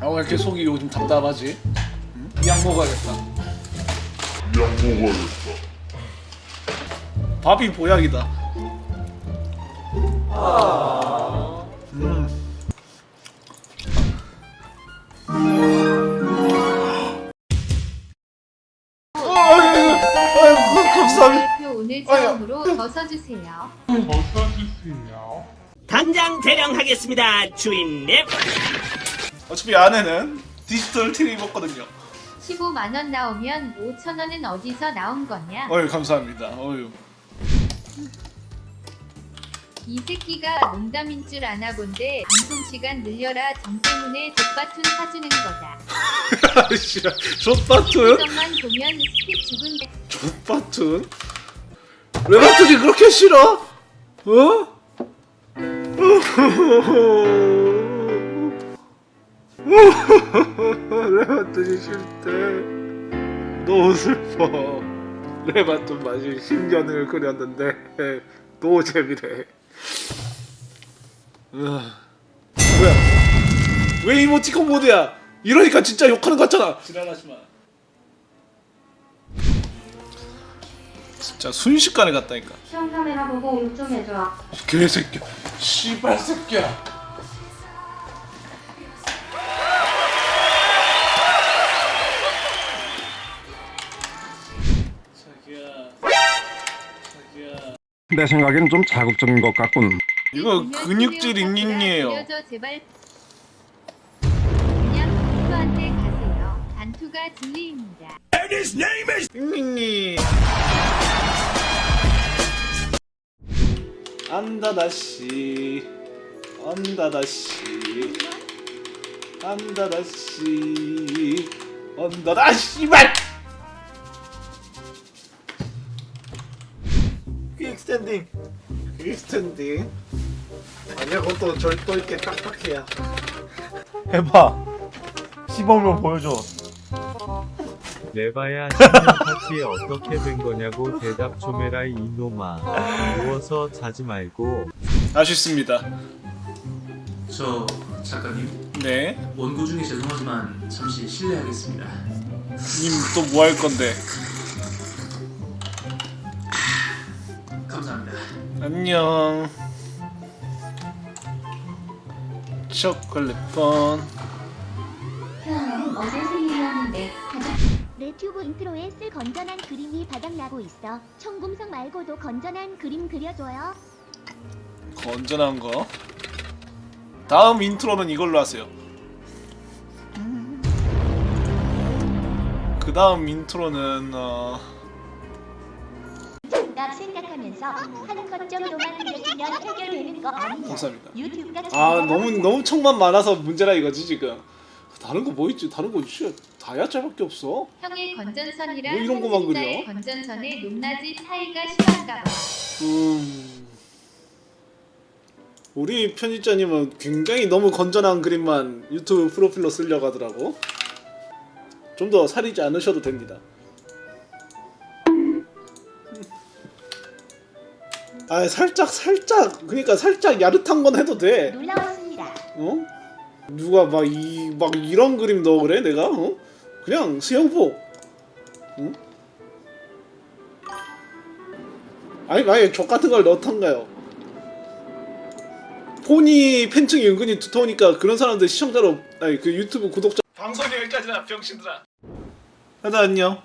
아, 왜 이렇게 속이 요즘 답답하지? 응? 약 먹어야겠다. 약 먹어야겠다. 밥이 보약이다. 음. 감사합니다. 오늘. 처음으로 벗어주세요. 당장 대령하겠습니다, 주인님. 어차피 안에는 디지털 TV 입었거든요. 15만 원 나오면 5천 원은 어디서 나온 거냐? 어유 감사합니다. 어유. 이 새끼가 농담인 줄 아나 본데 방송 시간 늘려라 정 때문에 족바툰 사주는 거다. 아씨, 족바툰? 점만 보면 스킵 죽은 족바툰? 레바툰이 그렇게 싫어? 어? 레바툰이 싫대. 너무 슬퍼. 레바툰 맛이 10년을 끓였는데 노잼이래. 으아. 뭐야? 왜 이모티콘 모드야? 이러니까 진짜 욕하는 것 같잖아. 지랄하지 마. 진짜 순식간에 갔다니까. 시험 카메라 보고 욕 좀 해줘. 개새끼야. 씨발 새끼야. 내 생각에는 좀 자극적인 것 같군. 이거 근육질 잉잉이에요. 알려줘 제발. 그냥 단투한테 가세요. 단투가 진리입니다. 잉잉이. 안다다시. 안다다시. 안다다시. 안다다 씨발. 퀵 스탠딩. 퀵 스탠딩. 아니야 그것도 절도 있게 딱딱해야. 해봐. 시범을 보여줘. 내봐야 10년 파티에 어떻게 된 거냐고 대답 좀 해라 이놈아 누워서 자지 말고 아쉽습니다. 저 작가님 네. 원고 중에 죄송하지만 잠시 실례하겠습니다. 님 또 뭐 할 건데? 감사합니다. 안녕. 초콜릿 번. 내 튜브 인트로에 쓸 건전한 그림이 바닥나고 있어. 청금석 말고도 건전한 그림 그려줘요. 건전한 거. 다음 인트로는 이걸로 하세요. 그 다음 인트로는 어 나 생각하면서 한것 정도만 해결되는 거 아니야. 감사합니다. 유튜브가 아 너무 너무 청만 많아서 문제라 이거지 지금. 다른 거 뭐 있지? 다른 거 진짜 다야짤밖에 없어. 형의 건전선이랑 뭐 이런 거만 그려? 건전선의 높낮이 차이가 심한가 봐. 음. 우리 편집자님은 굉장히 너무 건전한 그림만 유튜브 프로필로 쓰려고 하더라고. 좀더 사리지 않으셔도 됩니다. 아 살짝 살짝 그러니까 살짝 야릇한 건 해도 돼. 놀라웠습니다. 어? 누가 막 이 막 이런 그림 넣어 그래 내가? 어? 그냥 수영복. 응? 아니 만약에 족 같은 걸 넣던가요. 폰이 팬층이 은근히 두터우니까 그런 사람들 시청자로 아니 그 유튜브 구독자 방송이 여기까지나 병신들아. 하다 안녕.